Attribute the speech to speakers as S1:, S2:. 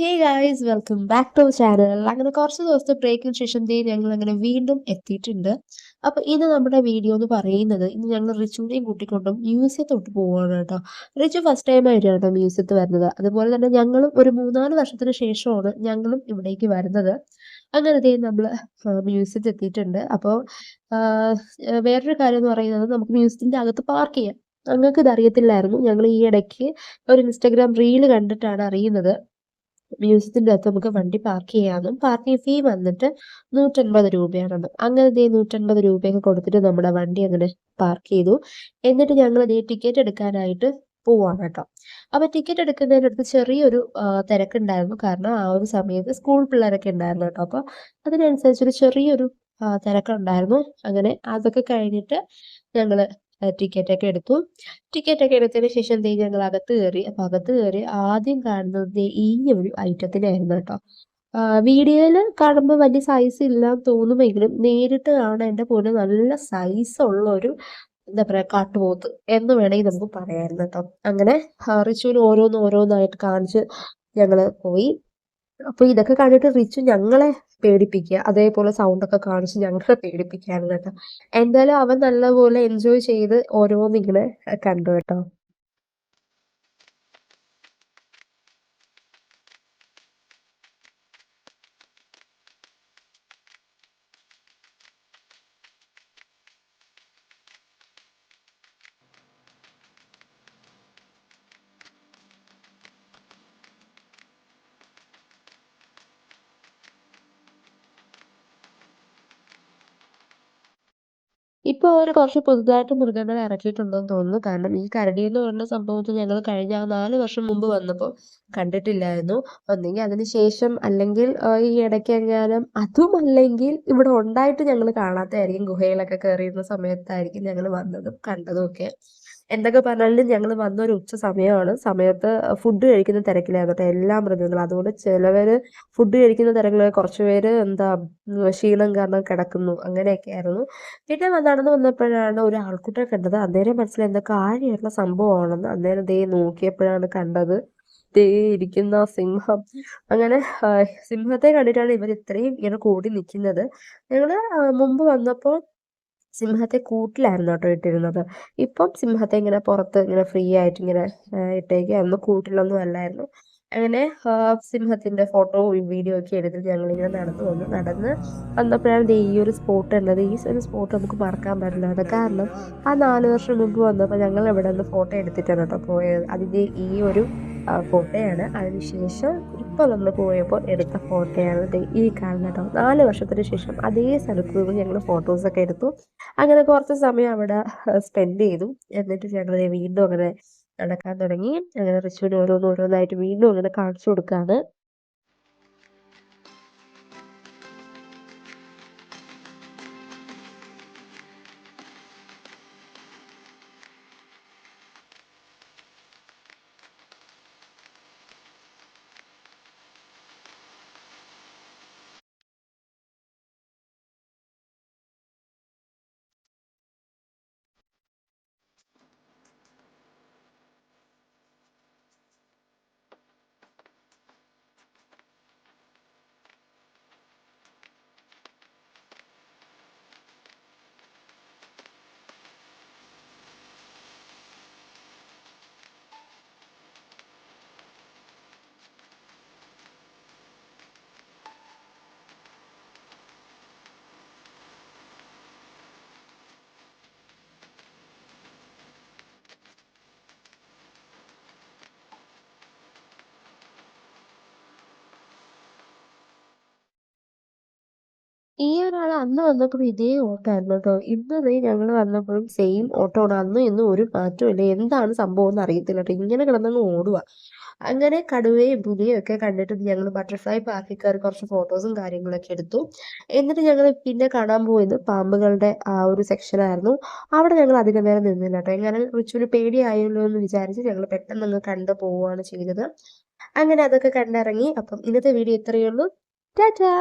S1: Hey guys welcome back to channel അങ്ങനെ കുറച്ച് ദിവസത്തെ ബ്രേക്കിന് ശേഷം ദേ ഞങ്ങൾ അങ്ങനെ വീണ്ടും എത്തിയിട്ടുണ്ട്. അപ്പൊ ഇന്ന് നമ്മുടെ വീഡിയോ എന്ന് പറയുന്നത് ഇന്ന് ഞങ്ങൾ റിച്ചുവിനെയും കൂട്ടിക്കൊണ്ടും മ്യൂസിയത്തോട്ട് പോവുകയാണ് കേട്ടോ. റിച്ചു ഫസ്റ്റ് ടൈം ആയിട്ടാണ് കേട്ടോ മ്യൂസിയത്ത് വരുന്നത്. അതുപോലെ തന്നെ ഞങ്ങളും ഒരു മൂന്നാൽ വർഷത്തിന് ശേഷമാണ് ഞങ്ങളും ഇവിടേക്ക് വരുന്നത്. അങ്ങനെ ദേ നമ്മൾ മ്യൂസിയത്തിൽ എത്തിയിട്ടുണ്ട്. അപ്പോൾ വേറൊരു കാര്യം എന്ന് പറയുന്നത് നമുക്ക് മ്യൂസിയത്തിന്റെ അകത്ത് പാർക്ക് ചെയ്യാം. ഞങ്ങൾക്ക് ഇത് അറിയത്തില്ലായിരുന്നു. ഞങ്ങൾ ഈ ഇടയ്ക്ക് ഒരു ഇൻസ്റ്റാഗ്രാം റീൽ കണ്ടിട്ടാണ് അറിയുന്നത്. മ്യൂസിയത്തിന്റെ അകത്ത് നമുക്ക് വണ്ടി പാർക്ക് ചെയ്യാനും പാർക്കിംഗ് ഫീ വന്നിട്ട് നൂറ്റൻപത് രൂപയാണെന്ന്. അങ്ങനെ ദേ നൂറ്റൻപത് രൂപയൊക്കെ കൊടുത്തിട്ട് നമ്മുടെ വണ്ടി അങ്ങനെ പാർക്ക് ചെയ്തു. എന്നിട്ട് ഞങ്ങൾ ദേ ടിക്കറ്റ് എടുക്കാനായിട്ട് പോവാണ് കേട്ടോ. അപ്പൊ ടിക്കറ്റ് എടുക്കുന്നതിനടുത്ത് ചെറിയൊരു തിരക്കുണ്ടായിരുന്നു. കാരണം ആ ഒരു സമയത്ത് സ്കൂൾ പിള്ളേരൊക്കെ ഉണ്ടായിരുന്നു കേട്ടോ. അപ്പൊ അതിനനുസരിച്ചൊരു ചെറിയൊരു തിരക്കുണ്ടായിരുന്നു. അങ്ങനെ അതൊക്കെ കഴിഞ്ഞിട്ട് ഞങ്ങൾ ടിക്കറ്റ് ഒക്കെ എടുത്തു. ടിക്കറ്റ് ഒക്കെ എടുത്തതിന് ശേഷം ദേ ഞങ്ങൾ അകത്ത് കയറി. അപ്പൊ അകത്ത് കയറി ആദ്യം കാണുന്നത് ഈ ഒരു ഐറ്റത്തിനായിരുന്നു കേട്ടോ. വീഡിയോയിൽ കാണുമ്പോൾ വലിയ സൈസ് ഇല്ലാന്ന് തോന്നുമെങ്കിലും നേരിട്ട് എന്റെ പോലെ നല്ല സൈസ് ഉള്ള ഒരു എന്താ പറയാ കാട്ടുപോത്ത് എന്ന് വേണമെങ്കിൽ നമുക്ക് പറയാമായിരുന്നു കേട്ടോ. അങ്ങനെ റിച്ചുവിന് ഓരോന്ന് ഓരോന്നായിട്ട് കാണിച്ച് ഞങ്ങൾ പോയി. അപ്പൊ ഇതൊക്കെ കണ്ടിട്ട് റിച്ചു ഞങ്ങളെ പേടിപ്പിക്കുക. അതേപോലെ സൗണ്ട് ഒക്കെ കാണിച്ച് ഞങ്ങളെ പേടിപ്പിക്കുകയാണ് കേട്ടോ. എന്തായാലും അവൻ നല്ലപോലെ എൻജോയ് ചെയ്ത് ഓരോന്നിങ്ങനെ കണ്ടു കേട്ടോ. ഇപ്പൊ അവർ കുറച്ച് പുതുതായിട്ട് മൃഗങ്ങളെ ഇറക്കിയിട്ടുണ്ടെന്ന് തോന്നുന്നു. കാരണം ഈ കരടി എന്ന് പറയുന്ന സംഭവത്തിൽ ഞങ്ങൾ കഴിഞ്ഞ നാല് വർഷം മുമ്പ് വന്നപ്പോൾ കണ്ടിട്ടില്ലായിരുന്നു. ഒന്നെങ്കിൽ അതിന് ശേഷം അല്ലെങ്കിൽ ആ, ഈ ഇടയ്ക്ക് എങ്ങാനും അതും അല്ലെങ്കിൽ ഇവിടെ ഉണ്ടായിട്ട് ഞങ്ങൾ കാണാത്തതായിരിക്കും ഗുഹയിലൊക്കെ കയറിയിരുന്ന സമയത്തായിരിക്കും ഞങ്ങൾ വന്നതും കണ്ടതും ഒക്കെ. എന്തൊക്കെ പറഞ്ഞാലും ഞങ്ങൾ വന്ന ഒരു ഉച്ച സമയമാണ്. സമയത്ത് ഫുഡ് കഴിക്കുന്ന തിരക്കിലായിരുന്നു കേട്ടോ എല്ലാ മൃഗങ്ങളും. അതുകൊണ്ട് ചിലവര് ഫുഡ് കഴിക്കുന്ന തിരക്കിൽ കുറച്ച് പേര് എന്താ ക്ഷീണം കാരണം കിടക്കുന്നു. അങ്ങനെയൊക്കെ ആയിരുന്നു. പിന്നെ നടന്നു വന്നപ്പോഴാണ് ഒരു ആൾക്കൂട്ടം കണ്ടത്. അന്നേരം മനസ്സിലായി എന്തൊക്കെ കാര്യമായിട്ടുള്ള സംഭവമാണെന്ന്. അന്നേരം ദേ നോക്കിയപ്പോഴാണ് കണ്ടത്. ദേ ഇരിക്കുന്ന സിംഹം. അങ്ങനെ സിംഹത്തെ കണ്ടിട്ടാണ് ഇവർ ഇത്രയും ഇങ്ങനെ കൂടി നിൽക്കുന്നത് ഞങ്ങൾ ആ, മുമ്പ് വന്നപ്പോൾ സിംഹത്തെ കൂട്ടിലായിരുന്നു കേട്ടോ ഇട്ടിരുന്നത്. ഇപ്പം സിംഹത്തെ ഇങ്ങനെ പുറത്ത് ഇങ്ങനെ ഫ്രീ ആയിട്ട് ഇങ്ങനെ ഇട്ടേക്കായിരുന്നു. കൂട്ടിലൊന്നും അല്ലായിരുന്നു. അങ്ങനെ സിംഹത്തിന്റെ ഫോട്ടോ വീഡിയോ ഒക്കെ എടുത്തിട്ട് ഞങ്ങൾ ഇങ്ങനെ നടന്നു വന്നു. നടന്ന് വന്നപ്പോഴാണ് ഈ ഒരു സ്പോട്ട് ഉള്ളത് ഈ ഒരു സ്പോട്ട് നമുക്ക് മറക്കാൻ പറ്റില്ല കാരണം ആ നാല് വർഷം മുമ്പ് വന്നപ്പോൾ ഞങ്ങൾ ഇവിടെ നിന്ന് ഫോട്ടോ എടുത്തിട്ടാണ് കേട്ടോ പോയത്. അതിന്റെ ഈ ഒരു ഫോട്ടോയാണ്. അതിനുശേഷം ഇപ്പോൾ നമ്മൾ പോയപ്പോൾ എടുത്ത ഫോട്ടോയാണ് ഈ കാണുന്ന കേട്ടോ നാല് വർഷത്തിന് ശേഷം അതേ സ്ഥലത്ത് നിന്ന് ഞങ്ങൾ ഫോട്ടോസൊക്കെ എടുത്തു. അങ്ങനെ കുറച്ച് സമയം അവിടെ സ്പെൻഡ് ചെയ്തു. എന്നിട്ട് ഞങ്ങൾ വീണ്ടും അങ്ങനെ നടക്കാൻ തുടങ്ങി. അങ്ങനെ റിച്ചുവിന് ഓരോന്ന് ഓരോന്നായിട്ട് വീണ്ടും അങ്ങനെ കാണിച്ചു കൊടുക്കാണ് ഈ ഒരാൾ അന്ന് വന്നപ്പോഴും ഇതേ ഓട്ടമായിരുന്നു കേട്ടോ ഇന്ന് അതേ ഞങ്ങൾ വന്നപ്പോഴും സെയിം ഓട്ടമാണ്. അന്നും ഇന്നും ഒരു മാറ്റമില്ല എന്താണ് സംഭവം എന്ന് അറിയത്തില്ല കേട്ടോ. ഇങ്ങനെ കിടന്നങ്ങ് ഓടുക. അങ്ങനെ കടുവയും പുലിയും ഒക്കെ കണ്ടിട്ട് ഞങ്ങൾ ബട്ടർഫ്ലൈ പാർക്കിൽ കയറി കുറച്ച് ഫോട്ടോസും കാര്യങ്ങളൊക്കെ എടുത്തു. എന്നിട്ട് ഞങ്ങൾ പിന്നെ കാണാൻ പോയത് പാമ്പുകളുടെ ആ ഒരു സെക്ഷനായിരുന്നു അവിടെ ഞങ്ങൾ അധികം നേരം നിന്നില്ല കേട്ടോ. എങ്ങനെ റിച്ചുവിന് പേടിയായല്ലോ എന്ന് വിചാരിച്ച് ഞങ്ങൾ പെട്ടെന്ന് അങ്ങ് കണ്ടു പോവുകയാണ് ചെയ്തത്. അങ്ങനെ അതൊക്കെ കണ്ടിറങ്ങി. അപ്പം ഇന്നത്തെ വീഡിയോ ഇത്രയേ ഉള്ളൂ. ടാറ്റാ!